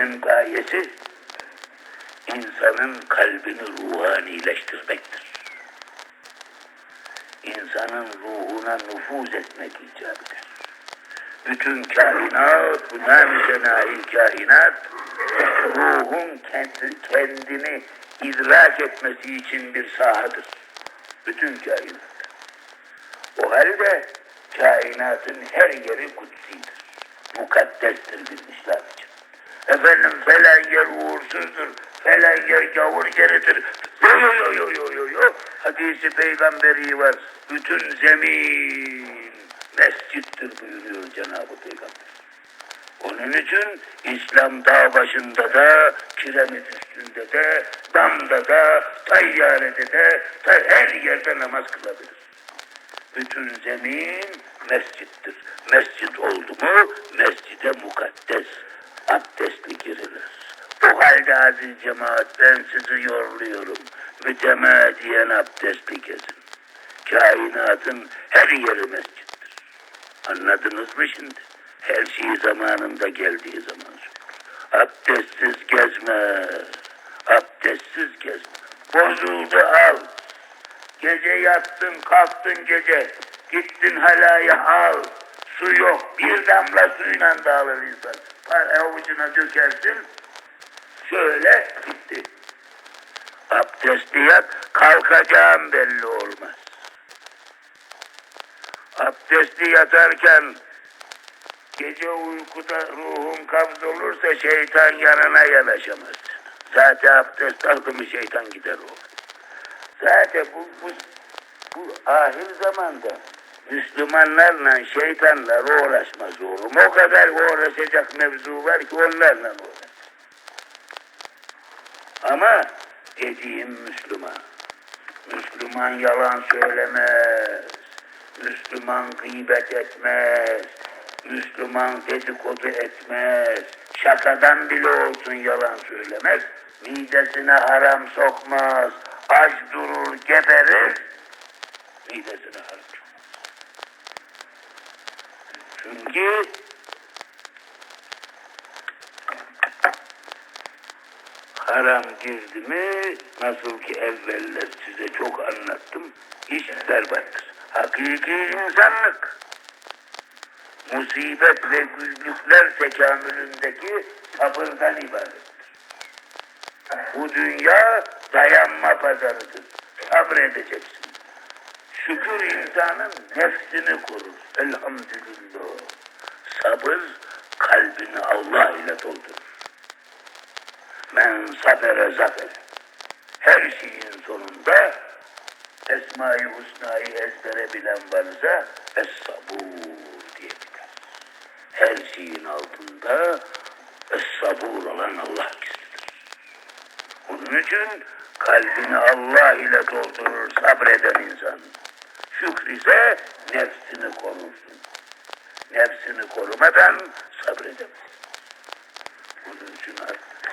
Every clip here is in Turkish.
abdestin gayesi insanın kalbini ruhanileştirmektir. İnsanın ruhuna nüfuz etmek icap. Bütün kainat, bu namütenahi kainat, ruhun kendi, kendini idrak etmesi için bir sahadır. Bütün kainat. O halde kainatın her yeri kutsidir. Mukaddestir için. Efendim falan yer uğursuzdur, falan yer gavur yeridir. Yo. Hadisi peygamberi var. Bütün zemin mescittir buyuruyor Cenab-ı Peygamber. Onun için İslam dağ başında da, kiremit üstünde de, damda da, tayyarede de, ta her yerde namaz kılabilir. Bütün zemin mescittir. Mescit oldu mu mescide mukaddes, abdestli girilir. Bu halde aziz cemaat ben sizi yorluyorum. Mütemadiyen abdestli gezin. Kainatın her yeri mescittir. Anladınız mı şimdi? Her şey zamanında geldiği zaman. Abdestsiz gezme. Abdestsiz gezme. Bozuldu al. Gece yattın kalktın gece. Gittin halaya al. Su yok. Bir damla suyla dağılır insan. Avucuna dökersin. Şöyle gitti. Abdestli yat. Kalkacağım belli olmaz. Abdestli yatarken gece uykuda ruhun kabz olursa şeytan yanına yanaşamaz. Zaten abdest aldı mı şeytan gider o. Zaten bu, bu, bu ahir zamanda Müslümanlarla şeytanlar uğraşmaz oğlum. O kadar uğraşacak mevzu var ki onlarla uğraş. Ama dediğim Müslüman. Müslüman yalan söylemez. Müslüman gıybet etmez. Müslüman dedikodu etmez. Şakadan bile olsun yalan söylemez. Midesine haram sokmaz. Aç durur, geberir. Midesine haram sokmaz. Çünkü haram girdi mi nasıl ki evveller size çok anlattım iş berbattır. Hakiki insanlık musibet ve güçlükler tekamülündeki sabırdan ibarettir. Bu dünya dayanma pazarıdır. Sabredeceksin. Şükür insanın nefsini korur. Elhamdülillah. Sabır kalbini Allah ile doldurur. Men sabere zafer. Her şeyin sonunda Esma-i Husna'yı ezbere bilen varsa Es-Sabur diye biter. Her şeyin altında Es-Sabur olan Allah gizlidir. Onun için kalbini Allah ile doldurur sabreden insan. Şükür ise nefsini korursun. Nefsini korumadan sabredemez. Bunun için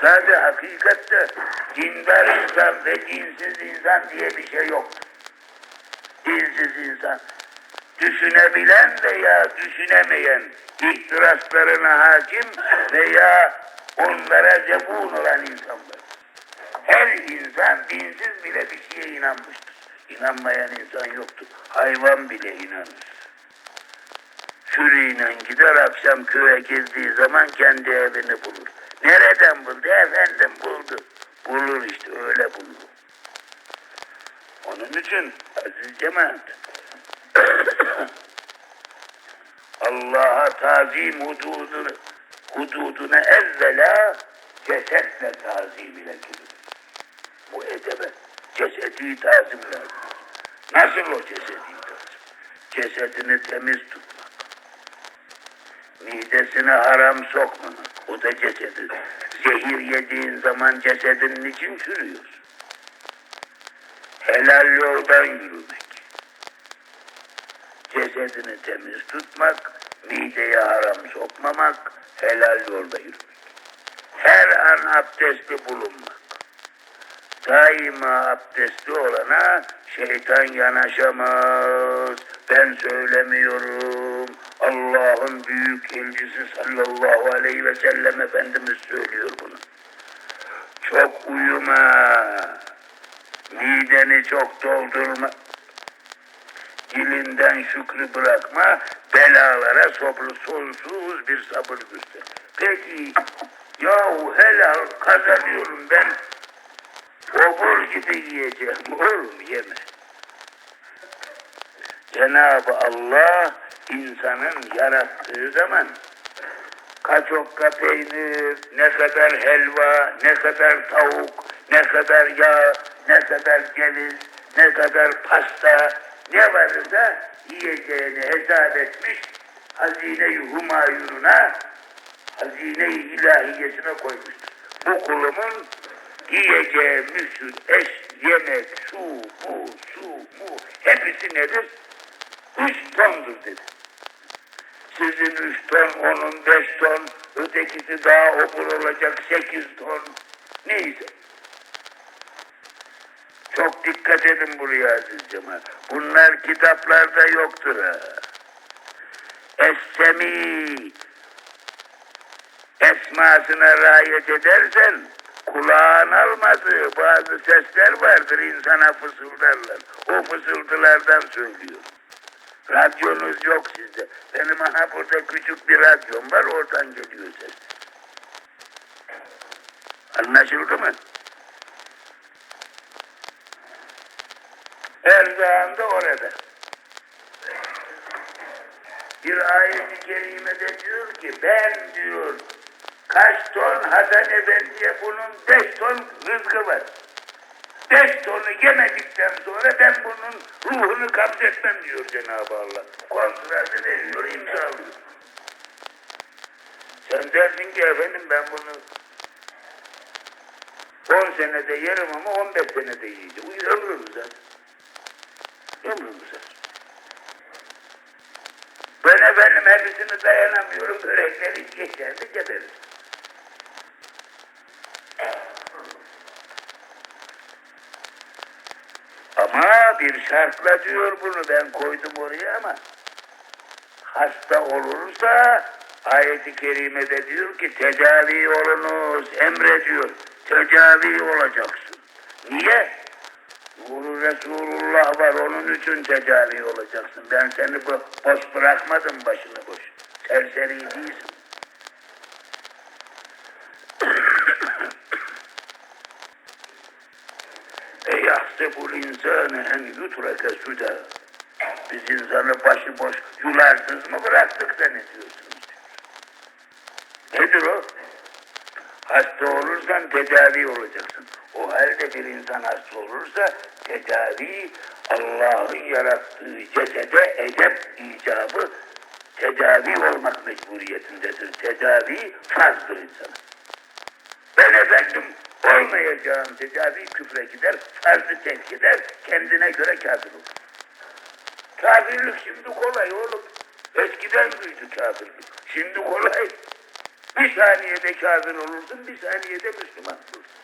sadece hakikatte dindar insan ve dinsiz insan diye bir şey yoktur. Dinsiz insan düşünebilen veya düşünemeyen ihtiraslarına hakim veya onlara zebun olan insanlar. Her insan dinsiz bile bir şeye inanmıştır. İnanmayan insan yoktur. Hayvan bile inanır. Sürüyle gider akşam köye girdiği zaman kendi evini bulur. Nereden buldu? Efendim buldu. Bulur işte öyle bulur. Onun için aziz cemaat Allah'a tazim hududunu, hududuna evvela cesetle tazim ile girilir. Bu edebe cesedi tazim lazım. Nasıl o cesedi tazim? Cesedini temiz tutmak. Midesine haram sokmamak. O da cesedi. Zehir yediğin zaman cesedin için çürüyor. Helal yoldan yürümek. Cesedini temiz tutmak, mideye haram sokmamak, helal yolda yürümek. Her an abdestli bulunmak. Daima abdestli olana şeytan yanaşamaz. Ben söylemiyorum. Allah Allah'ın büyük elçisi sallallahu aleyhi ve sellem Efendimiz söylüyor bunu. Çok uyuma, mideni çok doldurma, dilinden şükrü bırakma, belalara sabır, sonsuz bir sabır göster. Peki, yahu helal kazanıyorum ben, obur gibi yiyeceğim, oğlum yeme. Cenab-ı Allah insanın yarattığı zaman kaç okka peynir, ne kadar helva, ne kadar tavuk, ne kadar yağ, ne kadar ceviz, ne kadar pasta, ne varsa yiyeceğini hesap etmiş, hazine-i humayununa, hazine-i ilahiyesine koymuştur. Bu kulumun yiyeceği müsül, eş, yemek, su, bu, su, bu, hepsi nedir? Üç tondur dedi. Sizin üç ton, onun beş ton, ötekisi daha obur olacak sekiz ton. Neyse. Çok dikkat edin buraya aziz cemaat. Bunlar kitaplarda yoktur ha. Essemi esmasına riayet edersen kulağın almadığı bazı sesler vardır insana fısıldarlar. O fısıltılardan söylüyor. Radyonuz yok sizde. Benim aha burada küçük bir radyom var oradan geliyor ses. Anlaşıldı mı? Erdoğan da orada. Bir ayet-i kerimede diyor ki ben diyor kaç ton Hasan Efendi'ye bunun beş ton rızkı var. Beş tonu yemedikten sonra ben bunun ruhunu kabzetmem diyor Cenab-ı Allah. Kontratı veriyor, imzalıyor. Sen dersin ki efendim ben bunu 10 senede yerim ama 15 senede yiyeceğim. Bu ömrüm zaten. Ömrüm zaten. Ben efendim hepsini dayanamıyorum. Börekleri geçerdi geberiz. Ama bir şartla diyor bunu ben koydum oraya ama hasta olursa ayeti kerimede diyor ki tedavi olunuz emrediyor. Tedavi olacaksın. Niye? Nuru Resulullah var onun için tedavi olacaksın. Ben seni boş bırakmadım başını boş. Serseri değilsin. Yahsebul insane en yutreke suda. Biz insanı başıboş yularsız mı bıraktık zannediyorsunuz? Nedir o? Hasta olursan tedavi olacaksın. O halde bir insan hasta olursa tedavi Allah'ın yarattığı cesede edep icabı tedavi olmak mecburiyetindedir. Tedavi farzdır insana. Ben efendim olmayacağım tedavi küfre gider, farzı terk eder, kendine göre kafir olur. Kafirlik şimdi kolay oğlum. Eskiden büyüdü kafirlik. Şimdi kolay. Bir saniyede kafir olursun, bir saniyede Müslüman olursun.